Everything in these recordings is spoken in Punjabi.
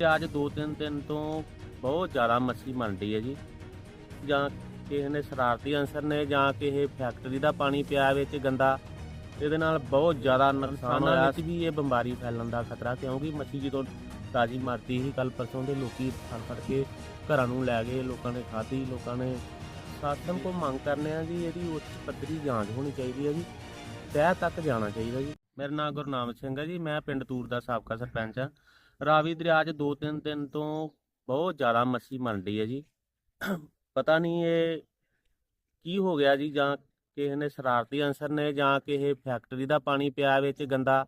ਤੇ ਅੱਜ ਦੋ ਤਿੰਨ ਦਿਨ ਤੋਂ ਬਹੁਤ ਜ਼ਿਆਦਾ ਮੱਛੀ ਮਰ ਰਹੀ ਹੈ ਜੀ। ਜਾਂ ਕਿਸੇ ਨੇ ਸ਼ਰਾਰਤੀ ਅਨਸਰ ਨੇ ਜਾਂ ਕਿਸੇ ਫੈਕਟਰੀ ਦਾ ਪਾਣੀ ਪਿਆ ਵਿੱਚ ਗੰਦਾ ਇਹਦੇ ਨਾਲ ਬਹੁਤ ਜ਼ਿਆਦਾ ਨੁਕਸਾਨ ਹੋਇਆ। ਵਿੱਚ ਵੀ ਇਹ ਬਿਮਾਰੀ ਫੈਲਣ ਦਾ ਖਤਰਾ ਕਿਉਂਕਿ ਮੱਛੀ ਜਦੋਂ ਤਾਜੀ ਮਰਦੀ ਸੀ ਕੱਲ ਪਰਸੋਂ ਦੇ ਲੋਕੀ ਫੜ ਫੜ ਕੇ ਘਰਾਂ ਨੂੰ ਲੈ ਗਏ ਲੋਕਾਂ ਨੇ ਖਾਧੀ ਲੋਕਾਂ ਨੇ ਸ਼ਾਸਨ ਕੋ ਮੰਗ ਕਰਨੇ ਆ ਜੀ ਇਹਦੀ ਉੱਚ ਪੱਧਰੀ ਜਾਂਚ ਹੋਣੀ ਚਾਹੀਦੀ ਹੈ ਜੀ ਤਹਿ ਤੱਕ ਜਾਣਾ ਚਾਹੀਦਾ ਜੀ। ਮੇਰਾ ਨਾਮ ਗੁਰਨਾਮ ਸਿੰਘ ਹੈ ਜੀ ਮੈਂ ਪਿੰਡ ਤੂਰ ਦਾ ਸਾਬਕਾ ਸਰਪੰਚ ਹਾਂ। ਰਾਵੀ ਦਰਿਆ 'ਚ ਦੋ ਤਿੰਨ ਦਿਨ ਤੋਂ ਬਹੁਤ ਜ਼ਿਆਦਾ ਮੱਛੀ ਮਰ ਰਹੀ ਹੈ ਜੀ। ਪਤਾ ਨਹੀਂ ਇਹ ਕੀ ਹੋ ਗਿਆ ਜੀ, ਜਾਂ ਕਿਸੇ ਨੇ ਸ਼ਰਾਰਤੀ ਅਨਸਰ ਨੇ ਜਾਂ ਕਿਸੇ ਫੈਕਟਰੀ ਦਾ ਪਾਣੀ ਪਿਆ ਵਿੱਚ ਗੰਦਾ,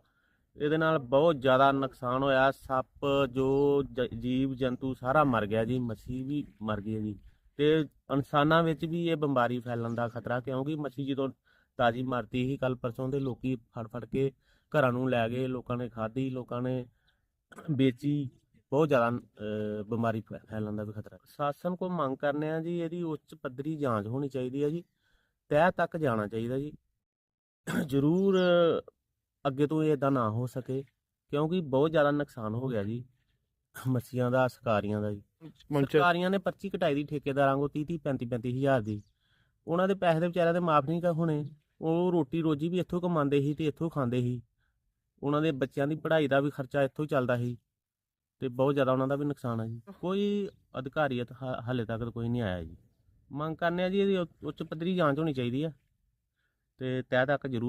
ਇਹਦੇ ਨਾਲ ਬਹੁਤ ਜ਼ਿਆਦਾ ਨੁਕਸਾਨ ਹੋਇਆ। ਸੱਪ, ਜੋ ਜੀਵ, ਜੰਤੂ ਸਾਰਾ ਮਰ ਗਿਆ ਜੀ, ਮੱਛੀ ਵੀ ਮਰ ਗਈ ਹੈ ਜੀ। ਤੇ ਇਨਸਾਨਾਂ ਵਿੱਚ ਵੀ ਇਹ ਬਿਮਾਰੀ ਫੈਲਣ ਦਾ ਖਤਰਾ, ਕਿਉਂਕਿ ਮੱਛੀ ਜਦੋਂ ਤਾਜੀ ਮਰਦੀ ਸੀ ਕੱਲ ਪਰਸੋਂ ਦੇ ਲੋਕੀ ਫੜ ਫੜ ਕੇ ਘਰਾਂ ਨੂੰ ਲੈ ਗਏ, ਲੋਕਾਂ ਨੇ ਖਾਧੀ, ਲੋਕਾਂ ਨੇ ਵੇਚੀ ਬਹੁਤ ਜ਼ਿਆਦਾ ਬਿਮਾਰੀ ਫੈ- ਫੈਲਣ ਦਾ ਵੀ ਖਤਰਾ। ਸ਼ਾਸਨ ਕੋ ਮੰਗ ਕਰਨੇ ਆ ਜੀ ਇਹਦੀ ਉੱਚ ਪੱਧਰੀ ਜਾਂਚ ਹੋਣੀ ਚਾਹੀਦੀ ਹੈ ਜੀ। ਤਹਿ ਤੱਕ ਜਾਣਾ ਚਾਹੀਦਾ ਜੀ। ਜ਼ਰੂਰ ਅੱਗੇ ਤੋਂ ਇਹ ਇਦਾਂ ਨਾ ਹੋ ਸਕੇ ਕਿਉਂਕਿ ਬਹੁਤ ਜ਼ਿਆਦਾ ਨੁਕਸਾਨ ਹੋ ਗਿਆ ਜੀ। ਮੱਛੀਆਂ ਦਾ ਸ਼ਿਕਾਰੀਆਂ ਦਾ ਜੀ। ਸਰਕਾਰੀਆਂ ਨੇ ਪਰਚੀ ਕਟਾਈ ਦੀ ਠੇਕੇਦਾਰਾਂ ਕੋ 30 30 35 35 ਹਜ਼ਾਰ ਦੀ। ਉਹਨਾਂ ਦੇ ਪੈਸੇ ਦੇ ਵਿਚਾਰਿਆਂ ਦੇ ਮਾਫ ਨਹੀਂ ਕਰ ਹੋਣੇ। ਉਹ ਰੋਟੀ ਰੋਜੀ ਵੀ ਇੱਥੋਂ ਕਮਾਉਂਦੇ ਸੀ ਤੇ ਇੱਥੋਂ ਖਾਂਦੇ ਸੀ। ਉਹਨਾਂ ਦੇ ਬੱਚਿਆਂ ਦੀ ਪੜ੍ਹਾਈ ਦਾ ਵੀ ਖਰਚਾ ਇੱਥੋਂ ਹੀ ਚੱਲਦਾ ਸੀ ਤੇ ਬਹੁਤ ਜ਼ਿਆਦਾ ਉਹਨਾਂ ਦਾ ਵੀ ਨੁਕਸਾਨ ਹੈ ਜੀ। ਕੋਈ ਅਧਿਕਾਰੀਅਤ ਹ- ਹਾਲੇ ਤੱਕ ਕੋਈ ਨਹੀਂ ਆਇਆ ਜੀ। ਮੰਗ ਕਰਨੇ ਆ ਜੀ ਇਹਦੀ ਉੱਚ- ਉੱਚ ਪੱਧਰੀ ਜਾਂਚ ਹੋਣੀ ਚਾਹੀਦੀ ਆ ਤੇ ਤਹਿ ਤੱਕ ਜ਼ਰੂਰ